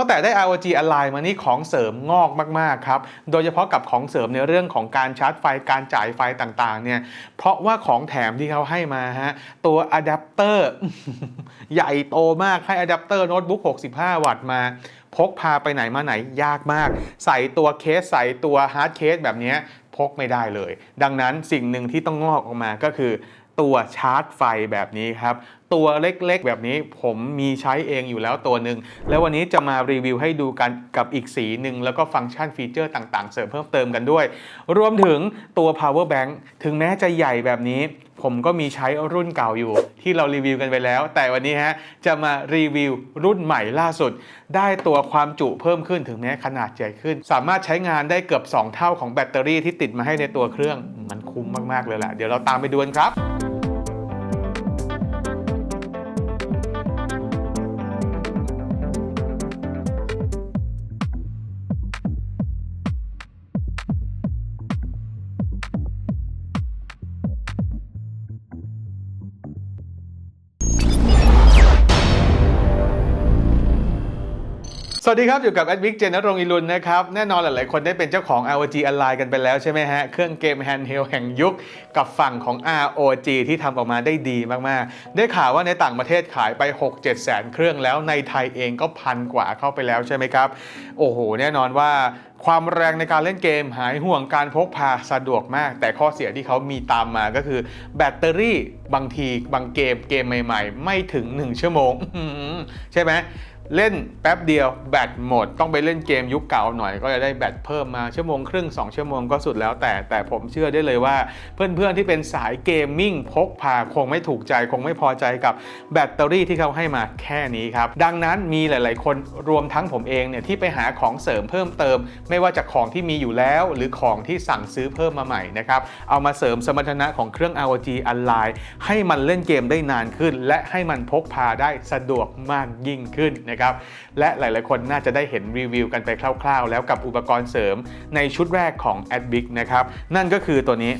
ตั้งแต่ได้ ROG Ally มานี่ของเสริมงอกมากๆครับ โดยเฉพาะกับของเสริมในเรื่องของการชาร์จไฟการจ่ายไฟต่างๆเนี่ยเพราะว่าของแถมที่เขาให้มาฮะตัวอะแดปเตอร์ใหญ่โตมากให้อะแดปเตอร์โน้ตบุ๊ก 65 วัตต์มาพกพาไปไหนมาไหนยากมาก ใส่ตัวเคสใส่ตัวฮาร์ดเคสแบบนี้พกไม่ได้เลย ดังนั้นสิ่งหนึ่งที่ต้องงอกออกมาก็คือ ตัวชาร์จไฟแบบนี้ครับ ตัวเล็กๆ แบบนี้ผมมีใช้เองอยู่แล้วตัวหนึ่ง แล้ววันนี้จะมารีวิวให้ดูกันกับอีกสีหนึ่ง แล้วก็ฟังก์ชันฟีเจอร์ต่างๆ เสริมเพิ่มเติมกันด้วย รวมถึงตัว power bank ถึงแม้จะใหญ่แบบนี้ ผมก็มีใช้รุ่นเก่าอยู่ ที่เรารีวิวกันไปแล้ว แต่วันนี้ฮะจะมารีวิวรุ่นใหม่ล่าสุด ได้ตัวความจุเพิ่มขึ้นถึงแม้ขนาดใหญ่ขึ้น สามารถใช้งานได้เกือบ 2 เท่าของแบตเตอรี่ที่ติดมาให้ในตัวเครื่องมันคุ้มมากๆเลยแหละเดี๋ยวเราตามไปดูกันครับ วัสดีครับอยู่กับแอดวิกเจนนรงอิรุนนะครับ แน่นอนหลายๆ คนได้เป็นเจ้าของ ROG Ally กันไปแล้วใช่ไหมฮะ เครื่องเกมแฮนด์เฮลแห่งยุคกับฝั่งของ ROG ที่ทำออกมาได้ดีมาก ๆ ได้ข่าวว่าในต่างประเทศขายไป 6-7 แสนเครื่องแล้วในไทยเองก็พันกว่าเข้าไปแล้วใช่ไหมครับ โอ้โห แน่นอนว่าความแรงในการเล่นเกมหายห่วงการพกพาสะดวกมาก แต่ข้อเสียที่เขามีตามมาก็คือ แบตเตอรี่บางทีบางเกมเกมใหม่ ๆ ไม่ถึง 1 ชั่วโมง ใช่ไหม เล่นแป๊บเดียวแบตหมด ต้องไปเล่นเกมยุคเก่าหน่อยก็จะได้แบตเพิ่มมาชั่วโมงครึ่ง 2 ชั่วโมงก็สุดแล้วแต่แต่ผมเชื่อได้เลยว่า เพื่อนๆที่เป็นสายเกมมิ่งพกพาคงไม่ถูกใจคงไม่พอใจกับแบตเตอรี่ที่เขาให้มาแค่นี้ครับ ดังนั้นมีหลายๆ คนรวมทั้งผมเองเนี่ยที่ไปหาของเสริมเพิ่มเติม ไม่ว่าจากของที่มีอยู่แล้ว หรือของที่สั่งซื้อเพิ่มมาใหม่นะครับเอามาเสริมสมรรถนะของเครื่อง ROG Ally ให้มันเล่นเกมได้นานขึ้น และให้มันพกพาได้สะดวกมากยิ่งขึ้นนะครับและหลายๆ คนน่าจะได้เห็นรีวิวกันไปคร่าวๆ แล้วกับอุปกรณ์เสริมในชุดแรกของ a d b i c นะครับ นั่นก็คือตัวนี้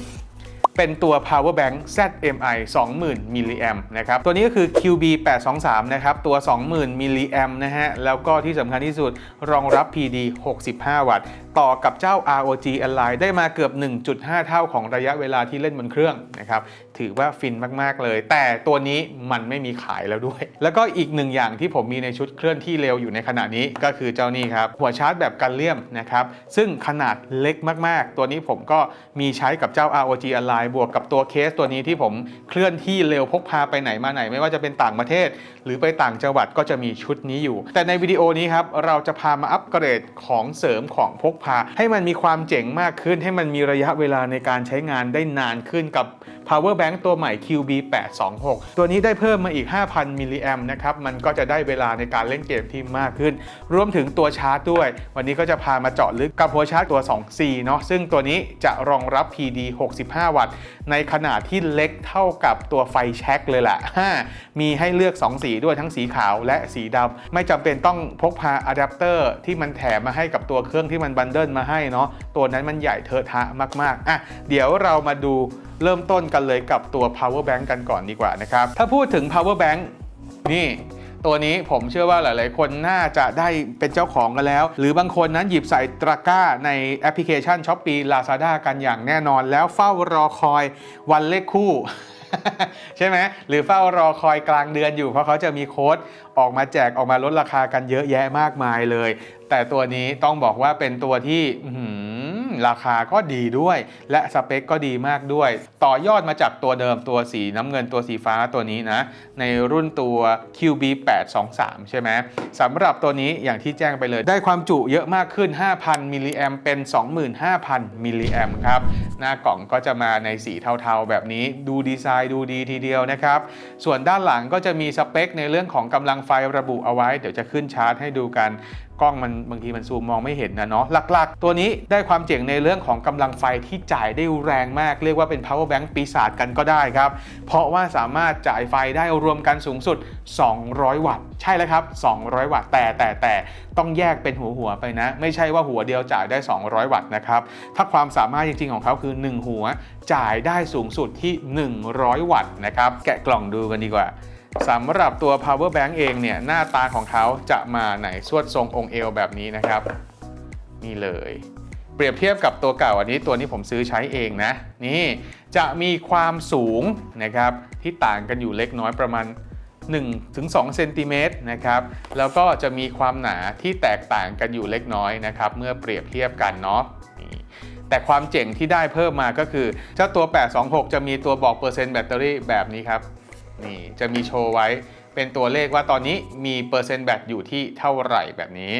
เป็นตัว power bank ZMI 20,000มิลลิแอมนะครับ ตัวนี้ก็คือ QB 823นะครับ ตัว 20,000มิลลิแอมนะฮะ แล้วก็ที่สำคัญที่สุดรองรับ PD 65 วัตต์ ต่อกับเจ้า ROG Ally ได้มาเกือบ 1.5 เท่าของระยะเวลาที่เล่นบนเครื่องนะครับ ถือว่าฟินมาก ๆ เลย แต่ตัวนี้มันไม่มีขายแล้วด้วย แล้วก็อีกหนึ่งอย่างที่ผมมีในชุดเคลื่อนที่เร็วอยู่ในขณะนี้ก็คือเจ้านี่ครับ หัวชาร์จแบบกันเลี่ยมนะครับ ซึ่งขนาดเล็กมาก ๆ ตัวนี้ผมก็มีใช้กับเจ้า ROG Ally บวกกับตัวเคสตัวนี้ที่ผมเคลื่อนที่เร็วพกพาไปไหนมาไหน ไม่ว่าจะเป็นต่างประเทศ หรือไปต่างจังหวัดก็จะมีชุดนี้อยู่ แต่ในวิดีโอนี้ครับเราจะพามาอัปเกรดของเสริมของพกพา ให้มันมีความเจ๋งมากขึ้น ให้มันมีระยะเวลาในการใช้งานได้นานขึ้นกับ power bank ตัวใหม่ QB 826ตัวนี้ได้เพิ่มมาอีก 5,000มิลลิแอมนะครับมันก็จะได้เวลาในการเล่นเกมที่มากขึ้น รวมถึงตัวชาร์จด้วย วันนี้ก็จะพามาเจาะลึกกับหัวชาร์จตัว 2C เนาะซึ่งตัวนี้จะรองรับ PD 65 วัตต์ในขนาดที่เล็กเท่ากับตัวไฟแช็กเลยแหละมีให้เลือก 2 สีด้วยทั้งสีขาวและสีดำไม่จำเป็นต้องพกพาอะแดปเตอร์ที่มันแถมมาให้กับตัวเครื่องที่มันบันเดิลมาให้เนาะตัวนั้นมันใหญ่เทอะทะมากๆอะเดี๋ยวเรามาดูเริ่มต้นกันเลยกับตัว power bank กันก่อนดีกว่านะครับ ถ้าพูดถึง power bank นี่ ตัวนี้ผมเชื่อว่าหลายๆ คนน่าจะได้เป็นเจ้าของกันแล้ว หรือบางคนนั้นหยิบใส่ตะกร้าในแอปพลิเคชัน s h อ p e e Lazada กันอย่างแน่นอน แล้วเฝ้ารอคอยวันเลขคู่ใช่ไหมหรือเฝ้ารอคอยกลางเดือนอยู่เพราะเขาจะมีโค้ดออกมาแจกออกมาลดราคากันเยอะแยะมากมายเลย แต่ตัวนี้ต้องบอกว่าเป็นตัวที่อื ราคาก็ดีด้วย และสเปคก็ดีมากด้วย ต่อยอดมาจากตัวเดิมตัวสีน้ำเงินตัวสีฟ้าตัวนี้นะ ในรุ่นตัว QB 823 ใช่ไหมสำหรับตัวนี้อย่างที่แจ้งไปเลย ได้ความจุเยอะมากขึ้น 5,000 มิลลิแอมเป็น 25,000 มิลลิแอมครับ หน้ากล่องก็จะมาในสีเทาๆแบบนี้ดูดีไซน์ดูดีทีเดียวนะครับ ส่วนด้านหลังก็จะมีสเปคในเรื่องของกำลังไฟระบุเอาไว้ เดี๋ยวจะขึ้นชาร์ตให้ดูกัน กล้องมันบางทีมันซูมมองไม่เห็นนะเนาะหลักๆ ตัวนี้ได้ความเจ๋งในเรื่องของกำลังไฟที่จ่ายได้แรงมาก เรียกว่าเป็น power bank ปีศาจกันก็ได้ครับ เพราะว่าสามารถจ่ายไฟได้รวมกันสูงสุด 200 วัตต์ ใช่แล้วครับ 200 วัตต์แต่แต่แต่ต้องแยกเป็นหัวหัวไปนะ ไม่ใช่ว่าหัวเดียวจ่ายได้ 200 วัตต์นะครับ ถ้าความสามารถจริง ๆ ของเขาคือ 1 หัวจ่ายได้สูงสุดที่ 100 วัตต์นะครับแกะกล่องดูกันดีกว่า สำหรับตัว power bank เองเนี่ยหน้าตาของเขาจะมาไหนสวดทรงองค์เอวแบบนี้นะครับ นี่เลย เปรียบเทียบกับตัวเก่าอันนี้ตัวนี้ผมซื้อใช้เองนะ นี่จะมีความสูงนะครับที่ต่างกันอยู่เล็กน้อยประมาณ1-2เซนติเมตรนะครับแล้วก็จะมีความหนาที่แตกต่างกันอยู่เล็กน้อยนะครับเมื่อเปรียบเทียบกันเนาะนี่แต่ความเจ๋งที่ได้เพิ่มมาก็คือเจ้าตัว 826 จะมีตัวบอกเปอร์เซ็นต์แบตเตอรี่แบบนี้ครับ นี่จะมีโชว์ไว้เป็นตัวเลขว่าตอนนี้มีเปอร์เซ็นต์แบตอยู่ที่เท่าไหร่แบบนี้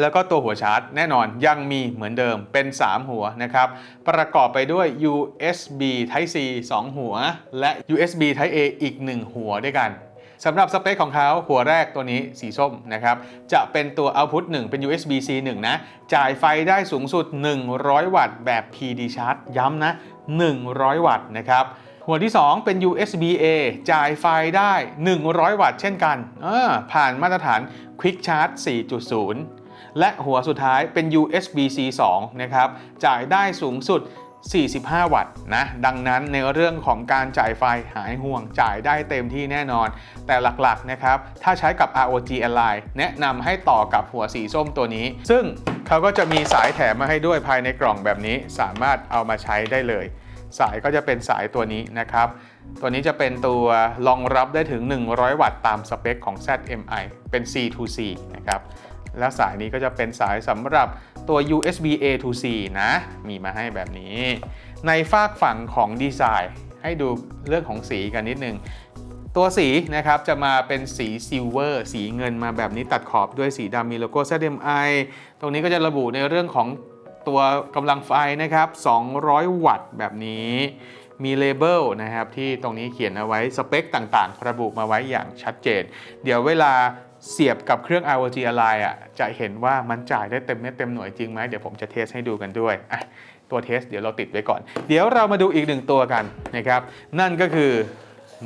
แล้วก็ตัวหัวชาร์จแน่นอนยังมีเหมือนเดิมเป็น 3 หัวนะครับ ประกอบไปด้วย USB Type C 2 หัว และ USB Type A อีก 1 หัวด้วยกันสำหรับสเปคของเขาหัวแรกตัวนี้สีส้มนะครับ จะเป็นตัว Output 1 เป็น USB C 1 นะ จ่ายไฟได้สูงสุด 100 วัตต์แบบ PD Charge ย้ำนะ 100 วัตต์นะครับ หัวที่ 2 เป็น USB A จ่ายไฟได้ 100 วัตต์เช่นกัน ผ่านมาตรฐาน Quick Charge 4.0 และหัวสุดท้ายเป็น USB-C 2นะครับ จ่ายได้สูงสุด 45 วัตต์นะ ดังนั้นในเรื่องของการจ่ายไฟหายห่วง จ่ายได้เต็มที่แน่นอน แต่หลักๆนะครับ ถ้าใช้กับ ROG Ally แนะนำให้ต่อกับหัวสีส้มตัวนี้ ซึ่งเขาก็จะมีสายแถมมาให้ด้วยภายในกล่องแบบนี้ สามารถเอามาใช้ได้เลย สายก็จะเป็นสายตัวนี้นะครับ ตัวนี้จะเป็นตัวรองรับได้ถึง 100 วัตต์ตามสเปคของ ZMI เป็น C to C นะครับ แล้วสายนี้ก็จะเป็นสายสำหรับตัว USB A to C นะ มีมาให้แบบนี้ ในฝากฝั่งของดีไซน์ให้ดูเรื่องของสีกันนิดนึงตัวสีนะครับจะมาเป็นสีซิลเวอร์สีเงินมาแบบนี้ตัดขอบด้วยสีดำมีโลโก้ ZMI ตรงนี้ก็จะระบุในเรื่องของ ตัวกำลังไฟนะครับ 200 วัตต์แบบนี้มีเลเบลนะครับที่ตรงนี้เขียนเอาไว้สเปคต่างๆ ระบุมาไว้อย่างชัดเจน เดี๋ยวเวลาเสียบกับเครื่อง ROG Ally อะจะเห็นว่ามันจ่ายได้เต็มเม็ดเต็มหน่วยจริงไหมเดี๋ยวผมจะเทสให้ดูกันด้วยอะตัวเทสเดี๋ยวเราติดไว้ก่อน เดี๋ยวเรามาดูอีกหนึ่งตัวกันนะครับ นั่นก็คือ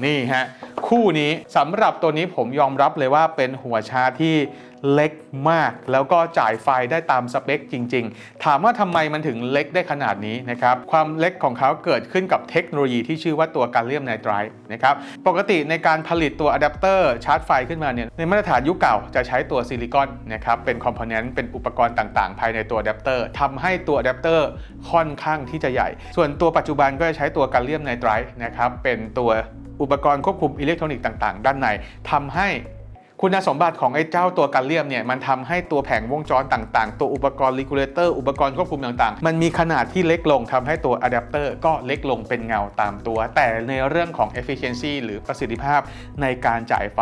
นี่ฮะคู่นี้สำหรับตัวนี้ผมยอมรับเลยว่าเป็นหัวชาร์จที่ เล็กมาก แล้วก็จ่ายไฟได้ตามสเปคจริง ๆ ถามว่าทำไมมันถึงเล็กได้ขนาดนี้นะครับความเล็กของเขาเกิดขึ้นกับเทคโนโลยีที่ชื่อว่าตัวการเลียมไนไตรท์นะครับปกติในการผลิตตัวอะแดปเตอร์ชาร์จไฟขึ้นมาเนี่ยในมาตรฐานยุคเก่าจะใช้ตัวซิลิคอนนะครับเป็นคอมโพเนนต์เป็นอุปกรณ์ต่างๆ ภายในตัวอะแดปเตอร์ทำให้ตัวอะแดปเตอร์ค่อนข้างที่จะใหญ่ ส่วนตัวปัจจุบันก็จะใช้ตัวการเลียมไนไตรท์นะครับเป็นตัวอุปกรณ์ควบคุมอิเล็กทรอนิกส์ต่าง ๆ ด้านในทำให้ คุณสมบัติของไอ้เจ้าตัวกันเลียมเนี่ยมันทำให้ตัวแผงวงจรต่างๆ ตัวอุปกรณ์ regulator อุปกรณ์ควบคุมต่างๆ มันมีขนาดที่เล็กลงทำให้ตัวอะแดปเตอร์ก็เล็กลงเป็นเงาตามตัว แต่ในเรื่องของ efficiency หรือประสิทธิภาพในการจ่ายไฟ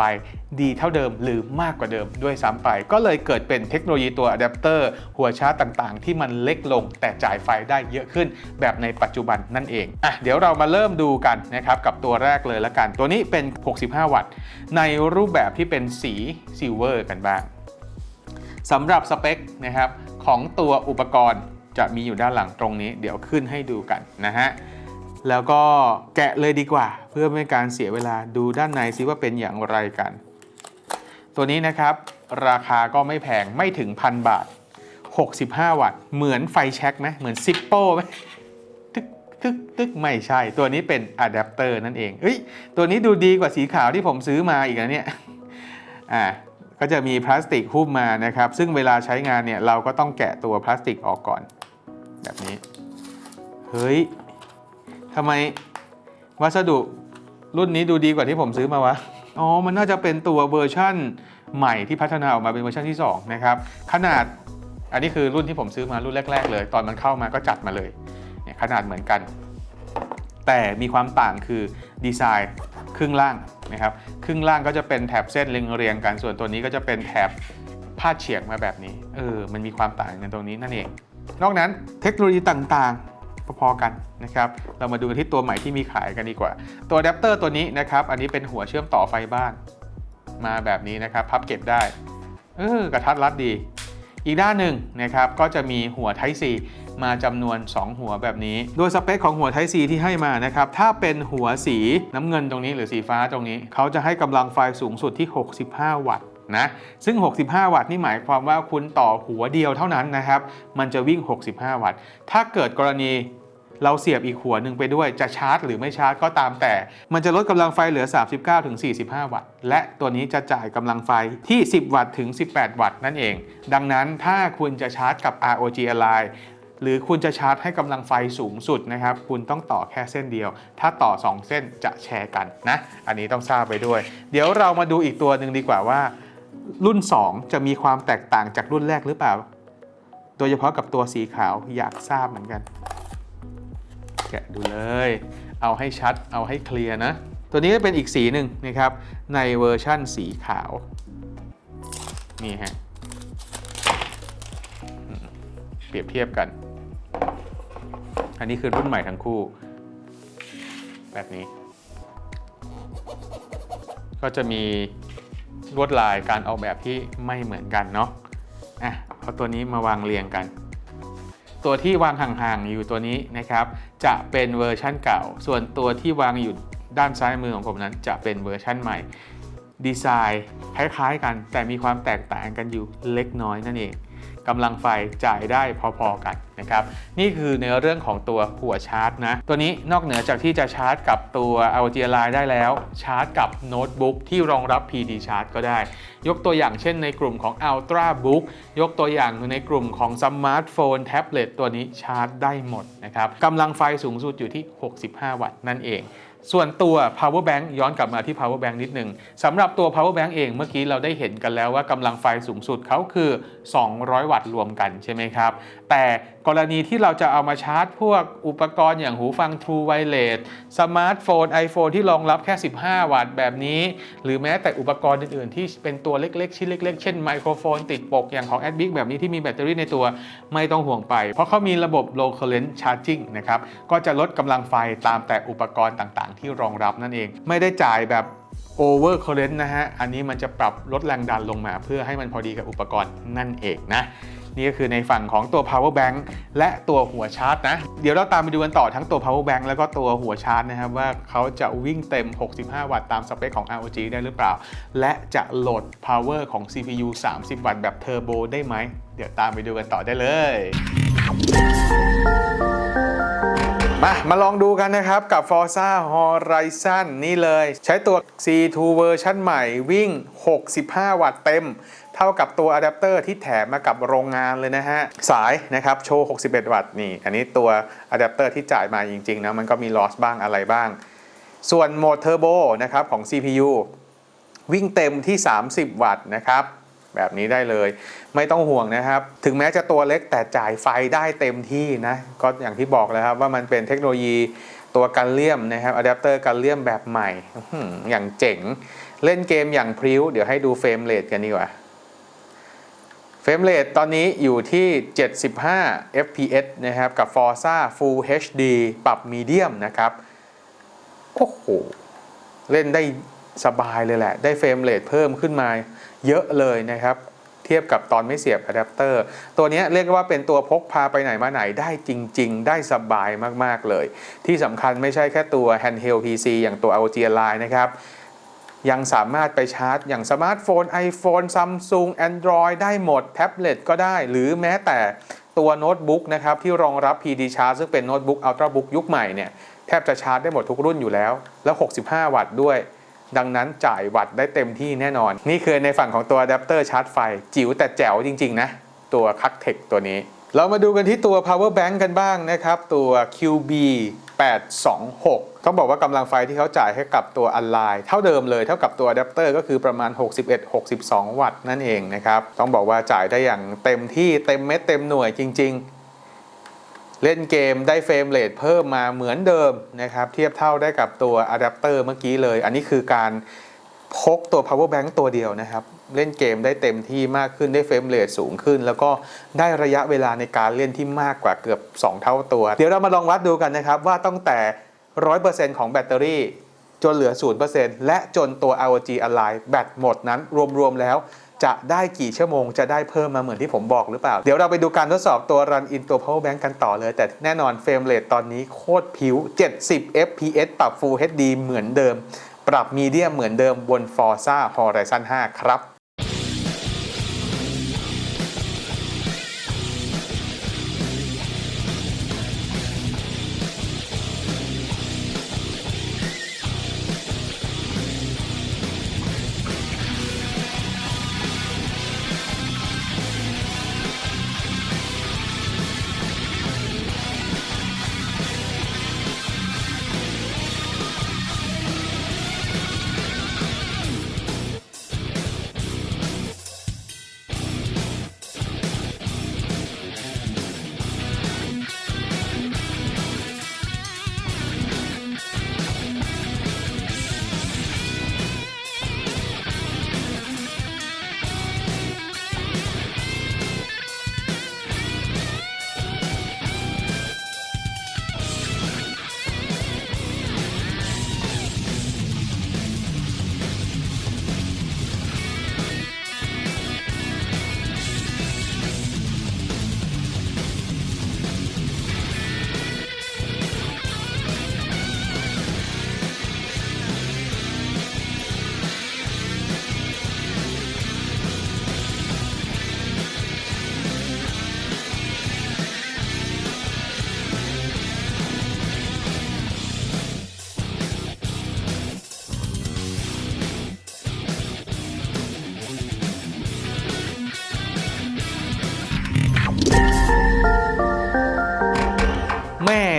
ดีเท่าเดิมหรือมากกว่าเดิมด้วยซ้ำไป ก็เลยเกิดเป็นเทคโนโลยีตัวอะแดปเตอร์หัวชาร์จต่างๆ ที่มันเล็กลงแต่จ่ายไฟได้เยอะขึ้น แบบในปัจจุบันนั่นเองอะเดี๋ยวเรามาเริ่มดูกันนะครับกับตัวแรกเลยละกัน ตัวนี้เป็น 65 วัตต์ ในรูปแบบที่เป็นสีซิลเวอร์กันบ้างสำหรับสเปคนะครับของตัวอุปกรณ์จะมีอยู่ด้านหลังตรงนี้ เดี๋ยวขึ้นให้ดูกันนะฮะแล้วก็แกะเลยดีกว่า เพื่อไม่ให้การเสียเวลาดูด้านในซิว่าเป็นอย่างไรกัน ตัวนี้นะครับราคาก็ไม่แพงไม่ถึงพันบาท 65 วัตต์ เหมือนไฟแช็กไหมเหมือนซิปโป้ไหมตึกตึกตึกไม่ใช่ ตัวนี้เป็นอะแดปเตอร์นั่นเองเอ้ยตัวนี้ดูดีกว่าสีขาวที่ผมซื้อมาอีกนะเนี่ย อ่าก็จะมีพลาสติกหุ้มมานะครับ ซึ่งเวลาใช้งานเนี่ยเราก็ต้องแกะตัวพลาสติกออกก่อน แบบนี้ เฮ้ยทำไมวัสดุรุ่นนี้ดูดีกว่าที่ผมซื้อมาวะ อ๋อ มันน่าจะเป็นตัวเวอร์ชั่นใหม่ที่พัฒนาออกมาเป็นเวอร์ชันที่2นะครับขนาดอันนี้คือรุ่นที่ผมซื้อมารุ่นแรก ๆ เลย ตอนมันเข้ามาก็จัดมาเลยเนี่ยขนาดเหมือนกัน แต่มีความต่างคือดีไซน์ ครึ่งล่างนะครับครึ่งล่างก็จะเป็นแถบเส้นเรียงๆกันส่วนตัวนี้ก็จะเป็นแถบพาเฉียงมาแบบนี้เออมันมีความต่างกันตรงนี้นั่นเอง นอกนั้นเทคโนโลยีต่างๆพอๆกันนะครับ เรามาดูกันที่ตัวใหม่ที่มีขายกันดีกว่า ตัวอะแดปเตอร์ตัวนี้นะครับ อันนี้เป็นหัวเชื่อมต่อไฟบ้าน มาแบบนี้นะครับ พับเก็บได้ เออกระทัดรัดดี อีกด้านหนึ่งนะครับ ก็จะมีหัว Type C มาจำนวน 2 หัวแบบนี้ โดยสเปคของหัว Type C ที่ให้มานะครับ ถ้าเป็นหัวสีน้ำเงินตรงนี้หรือสีฟ้าตรงนี้ เขาจะให้กำลังไฟสูงสุดที่ 65 วัตต์นะซึ่ง 65 วัตต์นี่หมายความว่าคุณต่อหัวเดียวเท่านั้นนะครับ มันจะวิ่ง 65 วัตต์ ถ้าเกิดกรณีเราเสียบอีกหัวหนึ่งไปด้วยจะชาร์จหรือไม่ชาร์จก็ตามแต่ มันจะลดกำลังไฟเหลือ 39ถึง45 วัตต์ และตัวนี้จะจ่ายกำลังไฟที่ 10 วัตต์ถึง 18 วัตต์นั่นเอง ดังนั้นถ้าคุณจะชาร์จกับ ROG Ally หรือคุณจะชาร์จให้กำลังไฟสูงสุดนะครับ คุณต้องต่อแค่เส้นเดียว ถ้าต่อ 2 เส้นจะแชร์กันนะ อันนี้ต้องทราบไปด้วย เดี๋ยวเรามาดูอีกตัวหนึ่งดีกว่าว่า รุ่น 2 จะมีความแตกต่างจากรุ่นแรกหรือเปล่า โดยเฉพาะกับตัวสีขาวอยากทราบเหมือนกัน แกะดูเลย เอาให้ชัด เอาให้เคลียร์นะ ตัวนี้ก็เป็นอีกสีหนึ่งนะครับ ในเวอร์ชั่นสีขาว นี่ฮะ รียบเทียบกัน อันนี้คือรุ่นใหม่ทั้งคู่ แบบนี้ ก็จะมีลวดลายการออกแบบที่ไม่เหมือนกันเนาะอะเอาตัวนี้มาวางเรียงกัน ตัวที่วางห่างๆอยู่ตัวนี้นะครับ จะเป็นเวอร์ชั่นเก่า ส่วนตัวที่วางอยู่ด้านซ้ายมือของผมนั้น จะเป็นเวอร์ชั่นใหม่ดีไซน์คล้ายๆกัน แต่มีความแตกต่างกันอยู่เล็กน้อยนั่นเอง กำลังไฟจ่ายได้พอๆกันนะครับนี่คือในเรื่องของตัวหัวชาร์จนะตัวนี้นอกเหนือจากที่จะชาร์จกับตัว LG l i ได้แล้ว ชาร์จกับโน้ตบุ๊กที่รองรับ PD Charge ก็ได้ ยกตัวอย่างเช่นในกลุ่มของ Ultra Book ยกตัวอย่างในกลุ่มของสมาร์ทโฟนแท็บเล็ตตัวนี้ชาร์จได้หมดนะครับกำลังไฟสูงสุดอยู่ที่ 65 วัตต์นั่นเอง ส่วนตัว power bank ย้อนกลับมาที่ power bank นิดหนึ่งสำหรับตัว power bank เองเมื่อกี้เราได้เห็นกันแล้วว่ากำลังไฟสูงสุดเขาคือ 200 วัตต์รวมกันใช่ไหมครับแต่กรณีที่เราจะเอามาชาร์จ พวกอุปกรณ์อย่างหูฟัง True Wireless สมาร์ทโฟน iPhone ที่รองรับแค่ 15 วัตต์แบบนี้ หรือแม้แต่อุปกรณ์อื่น ๆ ที่เป็นตัวเล็ก ๆ ชิ้นเล็ก ๆ เช่นไมโครโฟนติดปกอย่างของ a d b i c แบบนี้ที่มีแบตเตอรี่ในตัวไม่ต้องห่วงไป เพราะเขามีระบบ low current charging นะครับ ก็จะลดกำลังไฟตามแต่อุปกรณ์ต่าง ๆ ที่รองรับนั่นเอง ไม่ได้จ่ายแบบ over current นะฮะ อันนี้มันจะปรับลดแรงดันลงมาเพื่อให้มันพอดีกับอุปกรณ์นั่นเองนะ นี่ก็คือในฝั่งของตัว power bank และตัวหัวชาร์จนะ เดี๋ยวเราตามไปดูกันต่อทั้งตัว power bank แล้วก็ตัวหัวชาร์จนะครับว่าเขาจะวิ่งเต็ม 65 วัตต์ตามสเปคของ ROG ได้หรือเปล่า และจะโหลด power ของ CPU 30 วัตต์แบบเทอร์โบได้ไหม เดี๋ยวตามไปดูกันต่อได้เลยมา มาลองดูกันนะครับกับ Forza Horizon นี่เลย ใช้ตัว C2 เวอร์ชันใหม่วิ่ง 65 วัตต์เต็ม เท่ากับตัวอะแดปเตอร์ที่แถมมากับโรงงานเลยนะฮะ สายนะครับโชว์ 61 วัตต์นี่ อันนี้ตัวอะแดปเตอร์ที่จ่ายมาจริง ๆ นะ มันก็มีลอสบ้างอะไรบ้าง ส่วนโหมดเทอร์โบนะครับของ CPU วิ่งเต็มที่ 30 วัตต์นะครับแบบนี้ได้เลย ไม่ต้องห่วงนะครับ ถึงแม้จะตัวเล็กแต่จ่ายไฟได้เต็มที่นะ ก็อย่างที่บอกแล้วครับว่ามันเป็นเทคโนโลยีตัวกันเลี่ยมนะครับอะแดปเตอร์กันเลี่ยมแบบใหม่อื้อหืออย่างเจ๋ง เล่นเกมอย่างพริ้ว เดี๋ยวให้ดูเฟรมเรทกันดีกว่า เฟรมเรทตอนนี้อยู่ที่ 75 fps นะครับ กับ Forza Full HD ปรับมีเดียมนะครับ โอ้โห เล่นได้สบายเลยแหละ ได้เฟรมเรทเพิ่มขึ้นมาเยอะเลยนะครับ เทียบกับตอนไม่เสียบอะแดปเตอร์ ตัวนี้เรียกว่าเป็นตัวพกพาไปไหนมาไหนได้จริง ๆ ได้สบายมาก ๆ เลย ที่สำคัญไม่ใช่แค่ตัว handheld PC อย่างตัว LG Line นะครับ ยังสามารถไปชาร์จ อย่างสมาร์ทโฟน iPhone Samsung Android ได้หมด แท็บเล็ตก็ได้ หรือแม้แต่ตัวโน้ตบุ๊กนะครับที่รองรับ PD Charge ซึ่งเป็นโน้ตบุ๊ก Ultrabook ยุคใหม่เนี่ยแทบจะชาร์จได้หมดทุกรุ่นอยู่แล้ว แล้ว 65 วัตต์ด้วย ดังนั้นจ่ายวัตต์ได้เต็มที่แน่นอน นี่คือในฝั่งของตัวอะแดปเตอร์ชาร์จไฟ จิ๋วแต่แจ๋วจริง ๆ นะ ตัวคั t เทคตัวนี้ เรามาดูกันที่ตัว power bank กันบ้างนะครับ ตัว QB 826 ต้องบอกว่ากำลังไฟที่เขาจ่ายให้กับตัวอ l ไลน์เท่าเดิมเลยเท่ากับตัวอะแดปเตอร์ก็คือประมาณ 61-62 วัตต์นั่นเองนะครับ ต้องบอกว่าจ่ายได้อย่างเต็มที่เต็มเม็ดเต็มหน่วยจริง ๆ เล่นเกมได้เฟรมเรทเพิ่มมาเหมือนเดิมนะครับเทียบเท่าได้กับตัวอะแดปเตอร์เมื่อกี้เลย อันนี้คือการพกตัว power bank ตัวเดียวนะครับ เล่นเกมได้เต็มที่มากขึ้นได้เฟรมเรทสูงขึ้น แล้วก็ได้ระยะเวลาในการเล่นที่มากกว่าเกือบ 2 เท่าตัว เดี๋ยวเรามาลองวัดดูกันนะครับ ว่าตั้งแต่ 100%ของแบตเตอรี่ จนเหลือ 0%และจนตัว ROG Ally แบตหมดนั้นรวม ๆ แล้วจะได้กี่ชั่วโมงจะได้เพิ่มมาเหมือนที่ผมบอกหรือเปล่า เดี๋ยวเราไปดูการทดสอบตัว Run in ตัว Power Bank กันต่อเลย แต่แน่นอนเฟรมเรทตอนนี้โคตรผิว 70 fps ปรับ Full HD เหมือนเดิม ปรับมีเดียเหมือนเดิมบน Forza Horizon 5 ครับ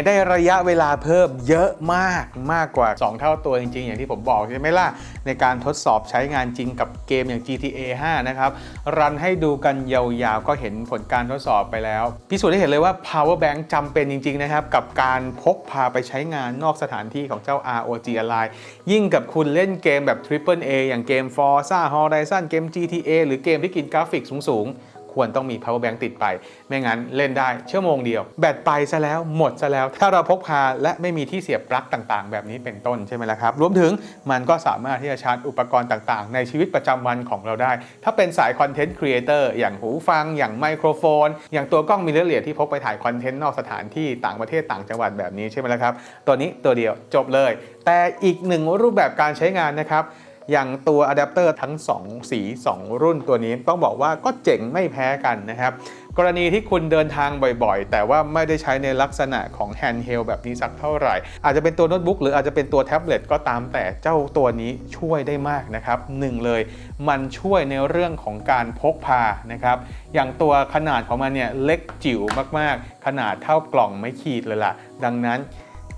ได้ระยะเวลาเพิ่มเยอะมากมากกว่า 2 เท่าตัวจริง ๆ อย่างที่ผมบอกใช่ไหมล่ะ ในการทดสอบใช้งานจริงกับเกมอย่าง GTA 5 นะครับ รันให้ดูกันยาวๆ ก็เห็นผลการทดสอบไปแล้ว พิสูจน์ได้เห็นเลยว่า power bank จำเป็นจริง ๆ นะครับ กับการพกพาไปใช้งานนอกสถานที่ของเจ้า ROG Ally ยิ่งกับคุณเล่นเกมแบบ Triple A อย่างเกม Forza Horizon เกม GTA หรือเกมที่กินกราฟิกสูงๆ ควรต้องมี power bank ติดไป ไม่งั้นเล่นได้ชั่วโมงเดียว แบตไปซะแล้วหมดซะแล้ว ถ้าเราพกพาและไม่มีที่เสียบปลั๊กต่างๆ แบบนี้เป็นต้นใช่ไหมล่ะครับ รวมถึงมันก็สามารถที่จะชาร์จอุปกรณ์ต่างๆ ในชีวิตประจำวันของเราได้ ถ้าเป็นสายคอนเทนต์ครีเอเตอร์อย่างหูฟัง อย่างไมโครโฟน อย่างตัวกล้องมิเรอร์เลียที่พกไปถ่ายคอนเทนต์นอกสถานที่ต่างประเทศต่างจังหวัดแบบนี้ใช่ไหมล่ะครับ ตัวนี้ตัวเดียวจบเลย แต่อีกหนึ่งรูปแบบการใช้งานนะครับ อย่างตัวอะแดปเตอร์ทั้ง 2 สี 2 รุ่นตัวนี้ต้องบอกว่าก็เจ๋งไม่แพ้กันนะครับ กรณีที่คุณเดินทางบ่อยๆ แต่ว่าไม่ได้ใช้ในลักษณะของแฮนด์เฮลแบบนี้สักเท่าไหร่ อาจจะเป็นตัวโน้ตบุ๊กหรืออาจจะเป็นตัวแท็บเล็ตก็ตามแต่เจ้าตัวนี้ช่วยได้มากนะครับหนึ่งเลย มันช่วยในเรื่องของการพกพานะครับอย่างตัวขนาดของมันเนี่ยเล็กจิ๋วมากๆ ขนาดเท่ากล่องไม่ขีดเลยล่ะ ดังนั้น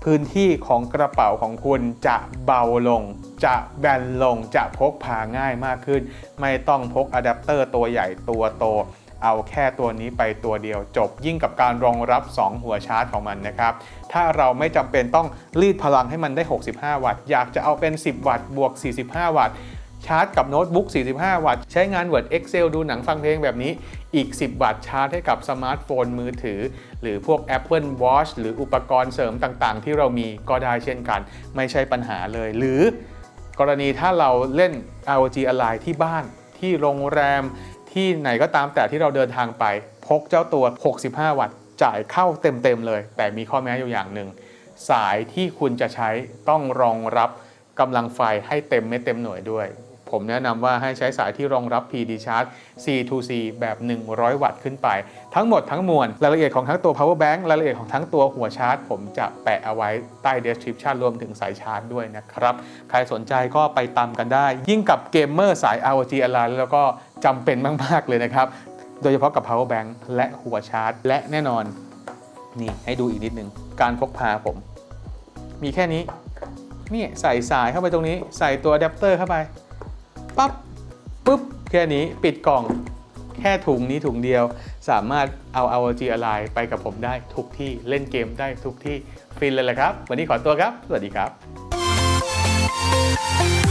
พื้นที่ของกระเป๋าของคุณจะเบาลง จะแบนลงจะพกพาง่ายมากขึ้น ไม่ต้องพกอะแดปเตอร์ตัวใหญ่ตัวโต เอาแค่ตัวนี้ไปตัวเดียวจบยิ่งกับการรองรับ 2 หัวชาร์จของมันนะครับ ถ้าเราไม่จำเป็นต้องรีดพลังให้มันได้ 65 วัตต์อยากจะเอาเป็น 10 วัตต์บวก 45 วัตต์ชาร์จกับโน้ตบุ๊ก45 วัตต์ใช้งาน Word Excel ดูหนังฟังเพลงแบบนี้ อีก 10 วัตต์ชาร์จให้กับสมาร์ทโฟนมือถือ หรือพวก Apple Watch หรืออุปกรณ์เสริมต่างๆ ที่เรามีก็ได้เช่นกัน ไม่ใช่ปัญหาเลย หรือกรณีถ้าเราเล่น ROG Ally ที่บ้าน ที่โรงแรม ที่ไหนก็ตามแต่ที่เราเดินทางไป พกเจ้าตัว 65 วัตต์จ่ายเข้าเต็มๆเลย แต่มีข้อแม้อยู่อย่างหนึ่งสายที่คุณจะใช้ต้องรองรับกำลังไฟให้เต็มเม็ดเต็มหน่วยด้วย ผมแนะนำว่าให้ใช้สายที่รองรับ PD Charge C2C แบบ 100 วัตต์ขึ้นไป ทั้งหมดทั้งมวลรายละเอียดของทั้งตัว power bank รายละเอียดของทั้งตัวหัวชาร์จ ผมจะแปะเอาไว้ใต้ description รวมถึงสายชาร์จด้วยนะครับ ใครสนใจก็ไปตามกันได้ ยิ่งกับเกมเมอร์สาย ROG Ally แล้วก็จำเป็นมาก ๆ เลยนะครับ โดยเฉพาะกับ power bank และหัวชาร์จ และแน่นอนนี่ให้ดูอีกนิดนึงการพกพาผม มีแค่นี้นี่ใส่สายเข้าไปตรงนี้ ใส่ตัวอะแดปเตอร์เข้าไป ปั๊บปุ๊บแค่นี้ปิดกล่องแค่ถุงนี้ถุงเดียวสามารถเอา ROG Ally ไปกับผมได้ทุกที่เล่นเกมได้ทุกที่ฟินเลยแหละครับ วันนี้ขอตัวครับ สวัสดีครับ